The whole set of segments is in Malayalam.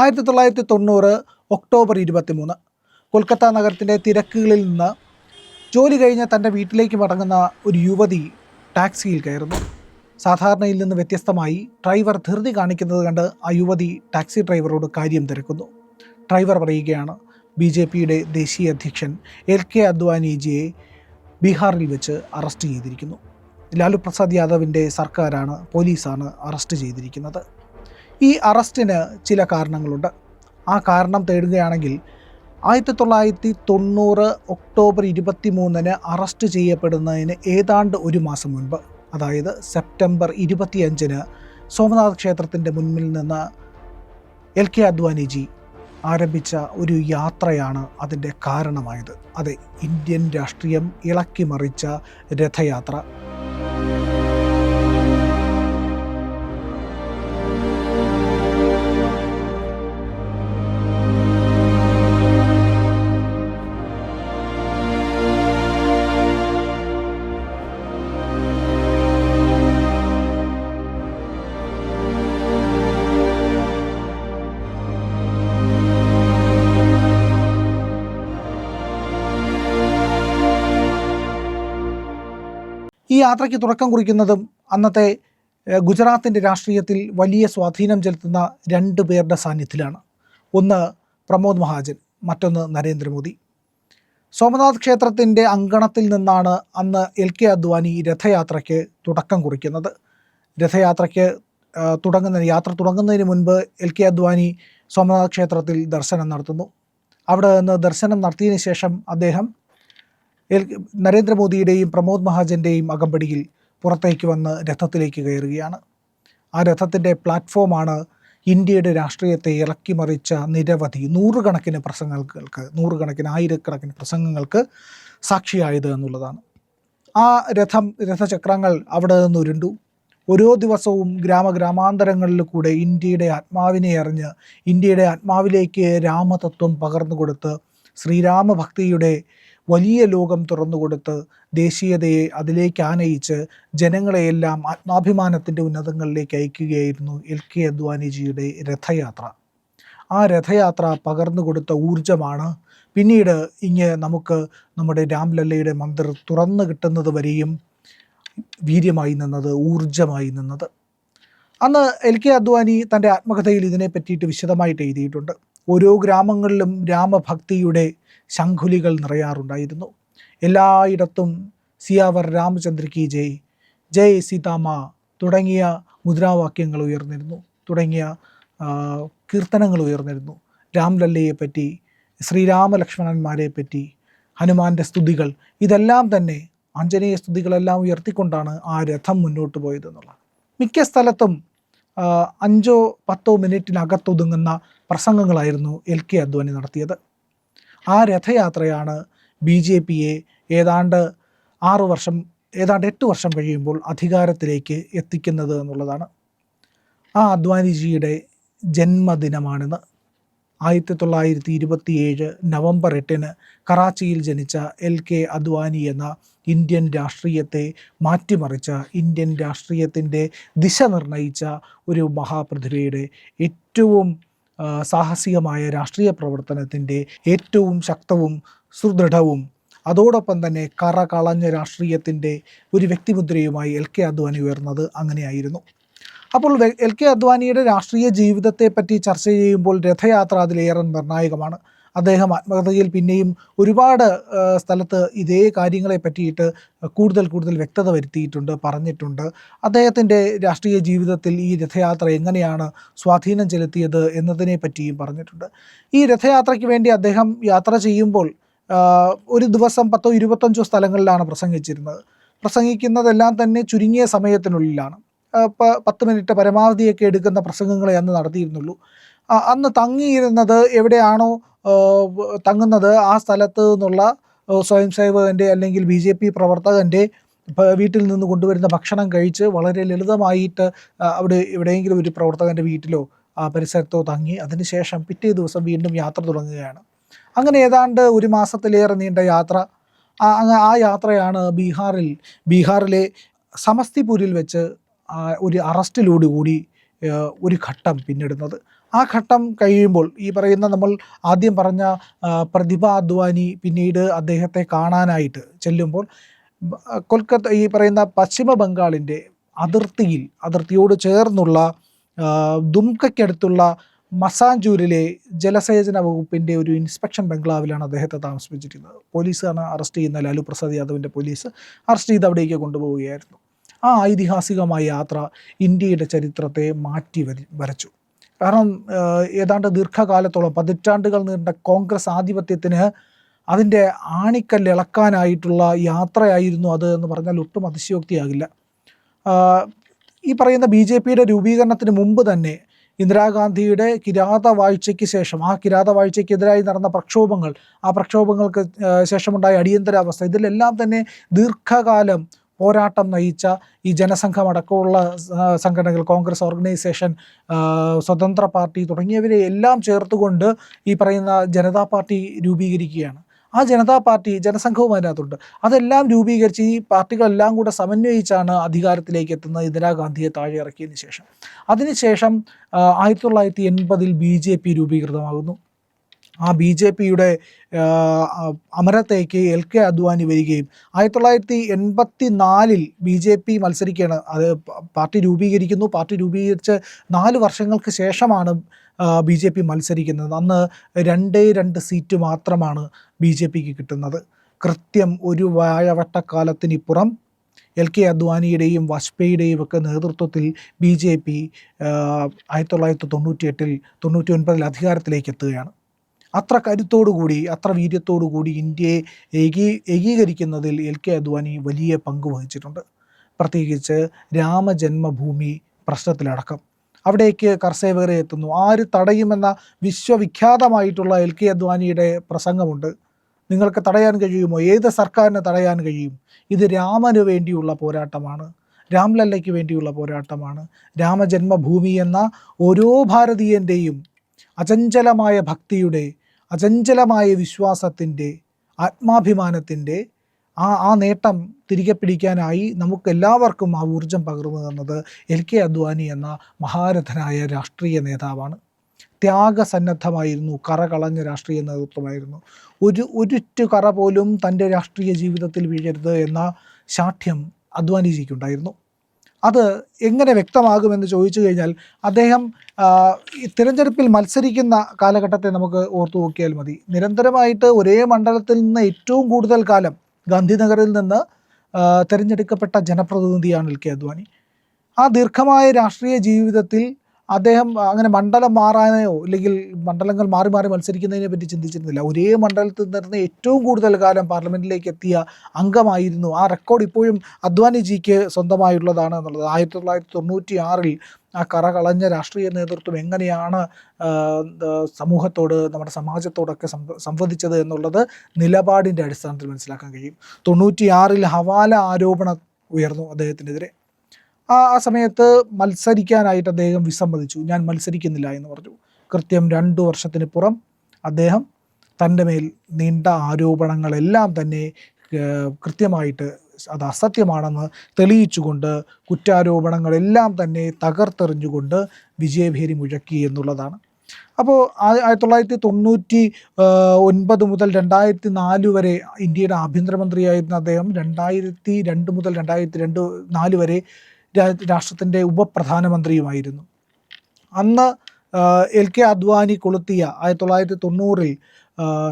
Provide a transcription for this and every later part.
ആയിരത്തി തൊള്ളായിരത്തി തൊണ്ണൂറ് ഒക്ടോബർ ഇരുപത്തിമൂന്ന്. കൊൽക്കത്ത നഗരത്തിന്റെ തിരക്കുകളിൽ നിന്ന് ജോലി കഴിഞ്ഞ് തന്റെ വീട്ടിലേക്ക് മടങ്ങുന്ന ഒരു യുവതി ടാക്സിയിൽ കയറുന്നു. സാധാരണയിൽ നിന്ന് വ്യത്യസ്തമായി ഡ്രൈവർ ധൃതി കാണിക്കുന്നത് കണ്ട് ആ യുവതി ടാക്സി ഡ്രൈവറോട് കാര്യം തിരക്കുന്നു. ഡ്രൈവർ പറയുകയാണ് ബി ജെ പിയുടെ ദേശീയ അധ്യക്ഷൻ എൽ കെ അദ്വാനിജിയെ ബീഹാറിൽ വെച്ച് അറസ്റ്റ് ചെയ്തിരിക്കുന്നു. ലാലു പ്രസാദ് യാദവിന്റെ സർക്കാരാണ് പോലീസാണ് അറസ്റ്റ് ചെയ്തിരിക്കുന്നത്. ഈ അറസ്റ്റിന് ചില കാരണങ്ങളുണ്ട്. ആ കാരണം തേടുകയാണെങ്കിൽ ആയിരത്തി തൊള്ളായിരത്തി തൊണ്ണൂറ് ഒക്ടോബർ ഇരുപത്തി മൂന്നിന് അറസ്റ്റ് ചെയ്യപ്പെടുന്നതിന് ഏതാണ്ട് ഒരു മാസം മുൻപ് അതായത് സെപ്റ്റംബർ ഇരുപത്തിയഞ്ചിന് സോമനാഥ് ക്ഷേത്രത്തിന്റെ മുൻപിൽ നിന്ന് എൽ കെ അദ്വാനിജി ആരംഭിച്ച ഒരു യാത്രയാണ് അതിന്റെ കാരണമായത്. അതെ ഇന്ത്യൻ രാഷ്ട്രീയം ഇളക്കിമറിച്ച രഥയാത്ര. യാത്രയ്ക്ക് തുടക്കം കുറിക്കുന്നതും അന്നത്തെ ഗുജറാത്തിന്റെ രാഷ്ട്രീയത്തിൽ വലിയ സ്വാധീനം ചെലുത്തുന്ന രണ്ട് പേരുടെ സാന്നിധ്യത്തിലാണ്. ഒന്ന് പ്രമോദ് മഹാജൻ മറ്റൊന്ന് നരേന്ദ്രമോദി. സോമനാഥ് ക്ഷേത്രത്തിന്റെ അങ്കണത്തിൽ നിന്നാണ് അന്ന് എൽ കെ അദ്വാനി രഥയാത്രയ്ക്ക് തുടക്കം കുറിക്കുന്നത്. രഥയാത്രയ്ക്ക് തുടങ്ങുന്ന യാത്ര തുടങ്ങുന്നതിന് മുൻപ് എൽ കെ അദ്വാനി സോമനാഥ് ക്ഷേത്രത്തിൽ ദർശനം നടത്തുന്നു. അവിടെ നിന്ന് ദർശനം നടത്തിയതിന് ശേഷം അദ്ദേഹം നരേന്ദ്രമോദിയുടെയും പ്രമോദ് മഹാജന്റെയും അകമ്പടിയിൽ പുറത്തേക്ക് വന്ന് രഥത്തിലേക്ക് കയറുകയാണ്. ആ രഥത്തിന്റെ പ്ലാറ്റ്ഫോമാണ് ഇന്ത്യയുടെ രാഷ്ട്രീയത്തെ ഇളക്കിമറിച്ച നിരവധി നൂറുകണക്കിന് പ്രസംഗങ്ങൾക്ക് നൂറുകണക്കിന് ആയിരക്കണക്കിന് പ്രസംഗങ്ങൾക്ക് സാക്ഷിയായത് എന്നുള്ളതാണ്. ആ രഥം രഥചക്രങ്ങൾ അവിടെ നിന്ന് ഉരുണ്ടു. ഓരോ ദിവസവും ഗ്രാമഗ്രാമാന്തരങ്ങളിൽ കൂടെ ഇന്ത്യയുടെ ആത്മാവിനെ അറിഞ്ഞ് ഇന്ത്യയുടെ ആത്മാവിലേക്ക് രാമതത്വം പകർന്നു കൊടുത്ത് ശ്രീരാമഭക്തിയുടെ വലിയ ലോകം തുറന്നുകൊടുത്ത് ദേശീയതയെ അതിലേക്ക് ആനയിച്ച് ജനങ്ങളെയെല്ലാം ആത്മാഭിമാനത്തിന്റെ ഉന്നതങ്ങളിലേക്ക് അയക്കുകയായിരുന്നു എൽ കെ അദ്വാനിജിയുടെ രഥയാത്ര. ആ രഥയാത്ര പകർന്നു കൊടുത്ത ഊർജമാണ് പിന്നീട് ഇങ്ങ് നമുക്ക് നമ്മുടെ രാംലല്ലയുടെ മന്ദിർ തുറന്നു കിട്ടുന്നത് വരെയും വീര്യമായി നിന്നത് ഊർജമായി നിന്നത്. അന്ന് എൽ കെ അദ്വാനി തന്റെ ആത്മകഥയിൽ ഇതിനെ പറ്റിയിട്ട് വിശദമായിട്ട് എഴുതിയിട്ടുണ്ട്. ഓരോ ഗ്രാമങ്ങളിലും രാമഭക്തിയുടെ ശംഖുലികൾ നിറയാറുണ്ടായിരുന്നു. എല്ലായിടത്തും സിയാവർ രാമചന്ദ്ര കി ജയ് ജയ് സീതാമ തുടങ്ങിയ മുദ്രാവാക്യങ്ങൾ ഉയർന്നിരുന്നു തുടങ്ങിയ കീർത്തനങ്ങൾ ഉയർന്നിരുന്നു. രാംലല്ലയെ പറ്റി ശ്രീരാമലക്ഷ്മണന്മാരെ പറ്റി ഹനുമാന്റെ സ്തുതികൾ ഇതെല്ലാം തന്നെ ആഞ്ജനേയ സ്തുതികളെല്ലാം ഉയർത്തിക്കൊണ്ടാണ് ആ രഥം മുന്നോട്ട് പോയത് എന്നുള്ളത്. മിക്ക സ്ഥലത്തും അഞ്ചോ പത്തോ മിനിറ്റിനകത്തൊതുങ്ങുന്ന പ്രസംഗങ്ങളായിരുന്നു എൽ കെ അദ്വാനി നടത്തിയത്. ആ രഥയാത്രയാണ് ബി ജെ പിയെ ഏതാണ്ട് ആറു വർഷം ഏതാണ്ട് എട്ട് വർഷം കഴിയുമ്പോൾ അധികാരത്തിലേക്ക് എത്തിക്കുന്നത് എന്നുള്ളതാണ്. ആ അദ്വാനിജിയുടെ ജന്മദിനമാണിന്ന്. ആയിരത്തി തൊള്ളായിരത്തി ഇരുപത്തിയേഴ് നവംബർ എട്ടിന് കറാച്ചിയിൽ ജനിച്ച എൽ കെ അദ്വാനി എന്ന ഇന്ത്യൻ രാഷ്ട്രീയത്തെ മാറ്റിമറിച്ച ഇന്ത്യൻ രാഷ്ട്രീയത്തിന്റെ ദിശ നിർണയിച്ച ഒരു മഹാപ്രതിഭയുടെ ഏറ്റവും സാഹസികമായ രാഷ്ട്രീയ പ്രവർത്തനത്തിന്റെ ഏറ്റവും ശക്തവും സുദൃഢവും അതോടൊപ്പം തന്നെ കറ കളഞ്ഞ രാഷ്ട്രീയത്തിന്റെ ഒരു വ്യക്തിമുദ്രയുമായി എൽ കെ അദ്വാനി ഉയർന്നത് അങ്ങനെയായിരുന്നു. അപ്പോൾ എൽ കെ അദ്വാനിയുടെ രാഷ്ട്രീയ ജീവിതത്തെ പറ്റി ചർച്ച ചെയ്യുമ്പോൾ രഥയാത്ര അതിലേറെ നിർണായകമാണ്. അദ്ദേഹം ആത്മകഥയിൽ പിന്നെയും ഒരുപാട് സ്ഥലത്ത് ഇതേ കാര്യങ്ങളെ പറ്റിയിട്ട് കൂടുതൽ കൂടുതൽ വ്യക്തത വരുത്തിയിട്ടുണ്ട് പറഞ്ഞിട്ടുണ്ട്. അദ്ദേഹത്തിന്റെ രാഷ്ട്രീയ ജീവിതത്തിൽ ഈ രഥയാത്ര എങ്ങനെയാണ് സ്വാധീനം ചെലുത്തിയത് എന്നതിനെ പറ്റിയും പറഞ്ഞിട്ടുണ്ട്. ഈ രഥയാത്രയ്ക്ക് വേണ്ടി അദ്ദേഹം യാത്ര ചെയ്യുമ്പോൾ ഒരു ദിവസം പത്തോ ഇരുപത്തഞ്ചോ സ്ഥലങ്ങളിലാണ് പ്രസംഗിച്ചിരുന്നത്. പ്രസംഗിക്കുന്നതെല്ലാം തന്നെ ചുരുങ്ങിയ സമയത്തിനുള്ളിലാണ്. പത്ത് മിനിറ്റ് പരമാവധിയൊക്കെ എടുക്കുന്ന പ്രസംഗങ്ങളെ അന്ന് നടത്തിയിരുന്നുള്ളൂ. അന്ന് തങ്ങിയിരുന്നത് എവിടെയാണോ തങ്ങുന്നത് ആ സ്ഥലത്ത് നിന്നുള്ള സ്വയം സേവകന്റെ അല്ലെങ്കിൽ ബി ജെ പി പ്രവർത്തകന്റെ വീട്ടിൽ നിന്ന് കൊണ്ടുവരുന്ന ഭക്ഷണം കഴിച്ച് വളരെ ലളിതമായിട്ട് അവിടെ എവിടെയെങ്കിലും ഒരു പ്രവർത്തകന്റെ വീട്ടിലോ ആ പരിസരത്തോ തങ്ങി അതിനുശേഷം പിറ്റേ ദിവസം വീണ്ടും യാത്ര തുടങ്ങുകയാണ്. അങ്ങനെ ഏതാണ്ട് ഒരു മാസത്തിലേറെ നീണ്ട യാത്ര. ആ യാത്രയാണ് ബീഹാറിൽ ബീഹാറിലെ സമസ്തിപൂരിൽ വെച്ച് ഒരു അറസ്റ്റിലോടുകൂടി കൂടി ഒരു ഘട്ടം പിന്നിടുന്നത്. ആ ഘട്ടം കഴിയുമ്പോൾ ഈ പറയുന്ന നമ്മൾ ആദ്യം പറഞ്ഞ പ്രതിഭ അദ്വാനി പിന്നീട് അദ്ദേഹത്തെ കാണാനായിട്ട് ചെല്ലുമ്പോൾ കൊൽക്കത്ത ഈ പറയുന്ന പശ്ചിമ ബംഗാളിന്റെ അതിർത്തിയിൽ അതിർത്തിയോട് ചേർന്നുള്ള ദുംകയ്ക്കടുത്തുള്ള മസാഞ്ചൂരിലെ ജലസേചന വകുപ്പിന്റെ ഒരു ഇൻസ്പെക്ഷൻ ബംഗ്ലാവിലാണ് അദ്ദേഹത്തെ താമസിപ്പിച്ചിരിക്കുന്നത്. പോലീസാണ് അറസ്റ്റ് ചെയ്യുന്ന ലാലു പ്രസാദ് യാദവിന്റെ പോലീസ് അറസ്റ്റ് ചെയ്ത് അവിടേക്ക് കൊണ്ടുപോവുകയായിരുന്നു. ആ ഐതിഹാസികമായ യാത്ര ഇന്ത്യയുടെ ചരിത്രത്തെ മാറ്റി വരച്ചു. കാരണം ഏതാണ്ട് ദീർഘകാലത്തോളം പതിറ്റാണ്ടുകൾ നീണ്ട കോൺഗ്രസ് ആധിപത്യത്തിന് അതിന്റെ ആണിക്കല്ല് ഇളക്കാനായിട്ടുള്ള യാത്രയായിരുന്നു അത് എന്ന് പറഞ്ഞാൽ ഒട്ടും അതിശയോക്തിയാകില്ല. ഈ പറയുന്ന ബി ജെ പിയുടെ രൂപീകരണത്തിന് മുമ്പ് തന്നെ ഇന്ദിരാഗാന്ധിയുടെ കിരാത വാഴ്ചയ്ക്ക് ശേഷം ആ കിരാത വാഴ്ചയ്ക്കെതിരായി നടന്ന പ്രക്ഷോഭങ്ങൾ ആ പ്രക്ഷോഭങ്ങൾക്ക് ശേഷമുണ്ടായ അടിയന്തരാവസ്ഥ ഇതിലെല്ലാം തന്നെ ദീർഘകാലം പോരാട്ടം നയിച്ച ഈ ജനസംഘമടക്കമുള്ള സംഘടനകൾ കോൺഗ്രസ് ഓർഗനൈസേഷൻ സ്വതന്ത്ര പാർട്ടി തുടങ്ങിയവരെ എല്ലാം ചേർത്തുകൊണ്ട് ഈ പറയുന്ന ജനതാ പാർട്ടി രൂപീകരിക്കുകയാണ്. ആ ജനതാ പാർട്ടി ജനസംഘവും അതിനകത്തുണ്ട്. അതെല്ലാം രൂപീകരിച്ച് ഈ പാർട്ടികളെല്ലാം കൂടെ സമന്വയിച്ചാണ് അധികാരത്തിലേക്ക് എത്തുന്നത് ഇന്ദിരാഗാന്ധിയെ താഴെ ഇറക്കിയതിന് ശേഷം. അതിനുശേഷം ആയിരത്തി തൊള്ളായിരത്തി എൺപതിൽ ബി ജെ പി രൂപീകൃതമാകുന്നു. ആ ബി ജെ പിയുടെ അമരത്തേക്ക് എൽ കെ അദ്വാനി വരികയും ആയിരത്തി തൊള്ളായിരത്തി എൺപത്തി നാലിൽ ബി ജെ പി മത്സരിക്കുകയാണ്. അത് പാർട്ടി രൂപീകരിക്കുന്നു. പാർട്ടി രൂപീകരിച്ച് നാല് വർഷങ്ങൾക്ക് ശേഷമാണ് ബി ജെ പി മത്സരിക്കുന്നത്. അന്ന് രണ്ടേ രണ്ട് സീറ്റ് മാത്രമാണ് ബി ജെ പിക്ക് കിട്ടുന്നത്. കൃത്യം ഒരു വാഴവട്ടക്കാലത്തിനിപ്പുറം എൽ കെ അദ്വാനിയുടെയും വാജ്പേയിയുടെയും ഒക്കെ നേതൃത്വത്തിൽ ബി ജെ പി ആയിരത്തി തൊള്ളായിരത്തി തൊണ്ണൂറ്റി എട്ടിൽ തൊണ്ണൂറ്റി ഒൻപതിൽ അധികാരത്തിലേക്ക് എത്തുകയാണ്. അത്ര കരുത്തോടുകൂടി അത്ര വീര്യത്തോടുകൂടി ഇന്ത്യയെ ഏകീ ഏകീകരിക്കുന്നതിൽ എൽ കെ അദ്വാനി വലിയ പങ്ക് വഹിച്ചിട്ടുണ്ട്. പ്രത്യേകിച്ച് രാമജന്മഭൂമി പ്രശ്നത്തിലടക്കം. അവിടേക്ക് കർസേവകരെ എത്തുന്നു. ആര് തടയുമെന്ന വിശ്വവിഖ്യാതമായിട്ടുള്ള എൽ കെ അദ്വാനിയുടെ പ്രസംഗമുണ്ട്. നിങ്ങൾക്ക് തടയാൻ കഴിയുമോ? ഏത് സർക്കാരിനെ തടയാൻ കഴിയും? ഇത് രാമന് വേണ്ടിയുള്ള പോരാട്ടമാണ്. രാംലല്ലയ്ക്ക് വേണ്ടിയുള്ള പോരാട്ടമാണ്. രാമജന്മഭൂമി എന്ന ഓരോ ഭാരതീയന്റെയും അചഞ്ചലമായ ഭക്തിയുടെ അചഞ്ചലമായ വിശ്വാസത്തിന്റെ ആത്മാഭിമാനത്തിന്റെ ആ ആ നേട്ടം തിരികെ പിടിക്കാനായി നമുക്ക് എല്ലാവർക്കും ആ ഊർജം പകർന്നു തന്നത് എൽ കെ അദ്വാനി എന്ന മഹാരഥനായ രാഷ്ട്രീയ നേതാവാണ്. ത്യാഗസന്നദ്ധമായിരുന്നു കറകളഞ്ഞ രാഷ്ട്രീയ നേതൃത്വമായിരുന്നു. ഒരു ഒരുറ്റു കറ പോലും തന്റെ രാഷ്ട്രീയ ജീവിതത്തിൽ വീഴരുത് എന്ന ശാഠ്യം അദ്വാനിജിക്കുണ്ടായിരുന്നു. അത് എങ്ങനെ വ്യക്തമാകുമെന്ന് ചോദിച്ചു കഴിഞ്ഞാൽ അദ്ദേഹം തിരഞ്ഞെടുപ്പിൽ മത്സരിക്കുന്ന കാലഘട്ടത്തെ നമുക്ക് ഓർത്തു നോക്കിയാൽ മതി. നിരന്തരമായിട്ട് ഒരേ മണ്ഡലത്തിൽ നിന്ന് ഏറ്റവും കൂടുതൽ കാലം ഗാന്ധിനഗറിൽ നിന്ന് തിരഞ്ഞെടുക്കപ്പെട്ട ജനപ്രതിനിധിയാണ് എൽ കെ അദ്വാനി. ആ ദീർഘമായ രാഷ്ട്രീയ ജീവിതത്തിൽ അദ്ദേഹം അങ്ങനെ മണ്ഡലം മാറാനോ അല്ലെങ്കിൽ മണ്ഡലങ്ങൾ മാറി മാറി മത്സരിക്കുന്നതിനെ പറ്റി ചിന്തിച്ചിരുന്നില്ല. ഒരേ മണ്ഡലത്തിൽ നിന്ന് ഏറ്റവും കൂടുതൽ കാലം പാർലമെന്റിലേക്ക് എത്തിയ അംഗമായിരുന്നു. ആ റെക്കോർഡ് ഇപ്പോഴും അദ്വാനിജിക്ക് സ്വന്തമായുള്ളതാണ് എന്നുള്ളത്. ആയിരത്തി തൊള്ളായിരത്തി തൊണ്ണൂറ്റി ആറിൽ ആ കറ കളഞ്ഞ രാഷ്ട്രീയ നേതൃത്വം എങ്ങനെയാണ് സമൂഹത്തോട് നമ്മുടെ സമാജത്തോടൊക്കെ സംവദിച്ചത് എന്നുള്ളത് നിലപാടിന്റെ അടിസ്ഥാനത്തിൽ മനസ്സിലാക്കാൻ കഴിയും. തൊണ്ണൂറ്റിയാറിൽ ഹവാല ആരോപണം ഉയർന്നു അദ്ദേഹത്തിനെതിരെ. ആ ആ സമയത്ത് മത്സരിക്കാനായിട്ട് അദ്ദേഹം വിസമ്മതിച്ചു. ഞാൻ മത്സരിക്കുന്നില്ല എന്ന് പറഞ്ഞു. കൃത്യം രണ്ടു വർഷത്തിന് പുറം അദ്ദേഹം തന്റെ മേൽ നീണ്ട ആരോപണങ്ങളെല്ലാം തന്നെ കൃത്യമായിട്ട് അത് അസത്യമാണെന്ന് തെളിയിച്ചുകൊണ്ട് കുറ്റാരോപണങ്ങളെല്ലാം തന്നെ തകർത്തെറിഞ്ഞുകൊണ്ട് വിജയഭേരി മുഴക്കി എന്നുള്ളതാണ്. അപ്പോൾ ആയിരത്തി തൊള്ളായിരത്തി തൊണ്ണൂറ്റി ഒൻപത് മുതൽ രണ്ടായിരത്തി നാല് വരെ ഇന്ത്യയുടെ ആഭ്യന്തരമന്ത്രിയായിരുന്ന അദ്ദേഹം രണ്ടായിരത്തി രണ്ട് മുതൽ രണ്ടായിരത്തി രണ്ട് നാല് വരെ രാഷ്ട്രത്തിന്റെ ഉപപ്രധാനമന്ത്രിയുമായിരുന്നു. അന്ന് എൽ കെ അദ്വാനി കൊളുത്തിയ ആയിരത്തി തൊള്ളായിരത്തി തൊണ്ണൂറിൽ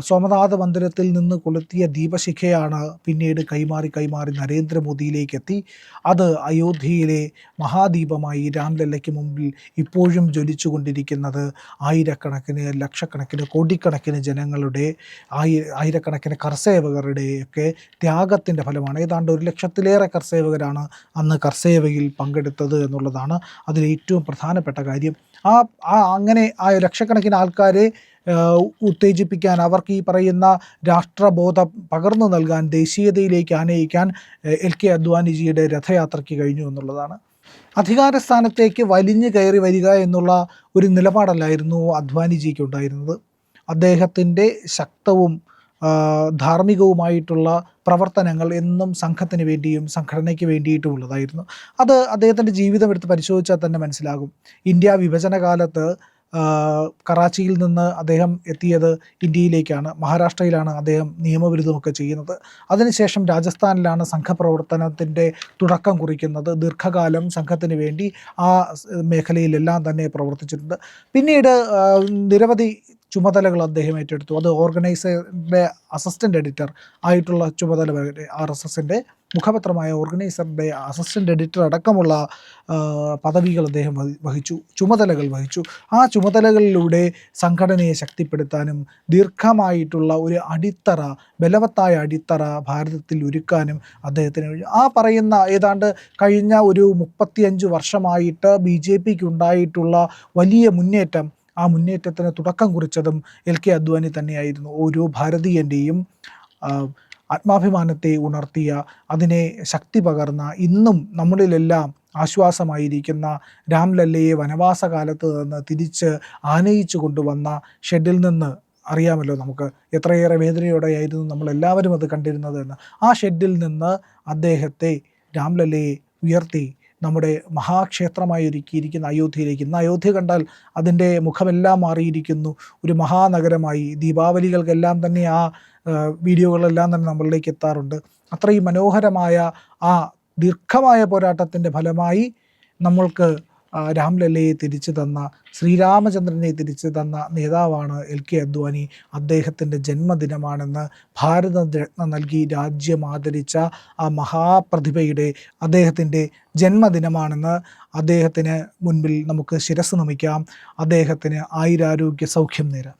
സോമനാഥ മന്ദിരത്തിൽ നിന്ന് കൊളുത്തിയ ദീപശിഖയാണ് പിന്നീട് കൈമാറി കൈമാറി നരേന്ദ്രമോദിയിലേക്ക് എത്തി അത് അയോധ്യയിലെ മഹാദീപമായി രാംലല്ലയ്ക്ക് മുമ്പിൽ ഇപ്പോഴും ജ്വലിച്ചുകൊണ്ടിരിക്കുന്നത് ആയിരക്കണക്കിന് ലക്ഷക്കണക്കിന് കോടിക്കണക്കിന് ജനങ്ങളുടെ ആയി ആയിരക്കണക്കിന് കർസേവകരുടെ ഒക്കെ ത്യാഗത്തിന്റെ ഫലമാണ്. ഏതാണ്ട് ഒരു ലക്ഷത്തിലേറെ കർസേവകരാണ് അന്ന് കർസേവയിൽ പങ്കെടുത്തത് എന്നുള്ളതാണ് അതിലേറ്റവും പ്രധാനപ്പെട്ട കാര്യം. ആ അങ്ങനെ ആ ലക്ഷക്കണക്കിന് ആൾക്കാരെ ഉത്തേജിപ്പിക്കാൻ അവർക്ക് ഈ പറയുന്ന രാഷ്ട്രബോധം പകർന്നു നൽകാൻ ദേശീയതയിലേക്ക് ആനയിക്കാൻ എൽ കെ അദ്വാനിജിയുടെ രഥയാത്രയ്ക്ക് കഴിഞ്ഞു എന്നുള്ളതാണ്. അധികാര സ്ഥാനത്തേക്ക് വലിഞ്ഞു കയറി വരിക എന്നുള്ള ഒരു നിലപാടല്ലായിരുന്നു അദ്വാനിജിക്ക് ഉണ്ടായിരുന്നത് അദ്ദേഹത്തിന്റെ ശക്തവും ധാർമ്മികവുമായിട്ടുള്ള പ്രവർത്തനങ്ങൾ എന്നും സംഘത്തിന് വേണ്ടിയും സംഘടനയ്ക്ക് വേണ്ടിയിട്ടുമുള്ളതായിരുന്നു അത് അദ്ദേഹത്തിന്റെ ജീവിതം എടുത്ത് പരിശോധിച്ചാൽ തന്നെ മനസ്സിലാകും. ഇന്ത്യ വിഭജന കാലത്ത് കറാച്ചിയിൽ നിന്ന് അദ്ദേഹം എത്തിയത് ഇന്ത്യയിലേക്കാണ്. മഹാരാഷ്ട്രയിലാണ് അദ്ദേഹം നിയമബിരുദമൊക്കെ ചെയ്യുന്നത്. അതിനുശേഷം രാജസ്ഥാനിലാണ് സംഘപ്രവർത്തനത്തിന്റെ തുടക്കം കുറിക്കുന്നത്. ദീർഘകാലം സംഘത്തിന് വേണ്ടി ആ മേഖലയിലെല്ലാം തന്നെ പ്രവർത്തിച്ചിട്ടുണ്ട്. പിന്നീട് നിരവധി ചുമതലകൾ അദ്ദേഹം ഏറ്റെടുത്തു. അത് ഓർഗനൈസറിന്റെ അസിസ്റ്റന്റ് എഡിറ്റർ ആയിട്ടുള്ള ചുമതല ആർ എസ് എസിന്റെ മുഖപത്രമായ ഓർഗനൈസറിന്റെ അസിസ്റ്റന്റ് എഡിറ്റർ അടക്കമുള്ള പദവികൾ അദ്ദേഹം വഹിച്ചു ചുമതലകൾ വഹിച്ചു. ആ ചുമതലകളിലൂടെ സംഘടനയെ ശക്തിപ്പെടുത്താനും ദീർഘമായിട്ടുള്ള ഒരു അടിത്തറ ബലവത്തായ അടിത്തറ ഭാരതത്തിൽ ഒരുക്കാനും അദ്ദേഹത്തിന് ആ പറയുന്ന ഏതാണ്ട് കഴിഞ്ഞ ഒരു മുപ്പത്തിയഞ്ച് വർഷമായിട്ട് ബി ജെ പിക്ക് ഉണ്ടായിട്ടുള്ള വലിയ മുന്നേറ്റം ആ മുന്നേറ്റത്തിന് തുടക്കം കുറിച്ചതും എൽ കെ അദ്വാനി തന്നെയായിരുന്നു. ഓരോ ഭാരതീയന്റെയും ആത്മാഭിമാനത്തെ ഉണർത്തിയ അതിനെ ശക്തി പകർന്ന ഇന്നും നമ്മളിലെല്ലാം ആശ്വാസമായിരിക്കുന്ന രാംലല്ലയെ വനവാസകാലത്ത് നിന്ന് തിരിച്ച് ആനയിച്ചു കൊണ്ടുവന്ന ഷെഡിൽ നിന്ന് അറിയാമല്ലോ നമുക്ക് എത്രയേറെ വേദനയോടെയായിരുന്നു നമ്മളെല്ലാവരും അത് കണ്ടിരുന്നത് എന്ന്. ആ ഷെഡിൽ നിന്ന് അദ്ദേഹത്തെ രാംലല്ലയെ ഉയർത്തി നമ്മുടെ മഹാക്ഷേത്രമായി ഒരുക്കിയിരിക്കുന്ന അയോധ്യയിലേക്ക്. ഇന്ന് അയോധ്യ കണ്ടാൽ അതിന്റെ മുഖമെല്ലാം മാറിയിരിക്കുന്നു. ഒരു മഹാനഗരമായി ദീപാവലികൾക്കെല്ലാം തന്നെ ആ വീഡിയോകളെല്ലാം തന്നെ നമ്മളിലേക്ക് എത്താറുണ്ട്. അത്രയും മനോഹരമായ ആ ദീർഘമായ പോരാട്ടത്തിന്റെ ഫലമായി നമ്മൾക്ക് രാംലല്ലയെ തിരിച്ചു തന്ന ശ്രീരാമചന്ദ്രനെ തിരിച്ചു തന്ന നേതാവാണ് എൽ കെ അദ്വാനി. അദ്ദേഹത്തിന്റെ ജന്മദിനമാണെന്ന് ഭാരത രത്ന നൽകി രാജ്യം ആദരിച്ച ആ മഹാപ്രതിഭയുടെ അദ്ദേഹത്തിന്റെ ജന്മദിനമാണെന്ന് അദ്ദേഹത്തിന് മുൻപിൽ നമുക്ക് ശിരസ് നമിക്കാം. അദ്ദേഹത്തിന് ആയിരാരോഗ്യ സൗഖ്യം നേരാം.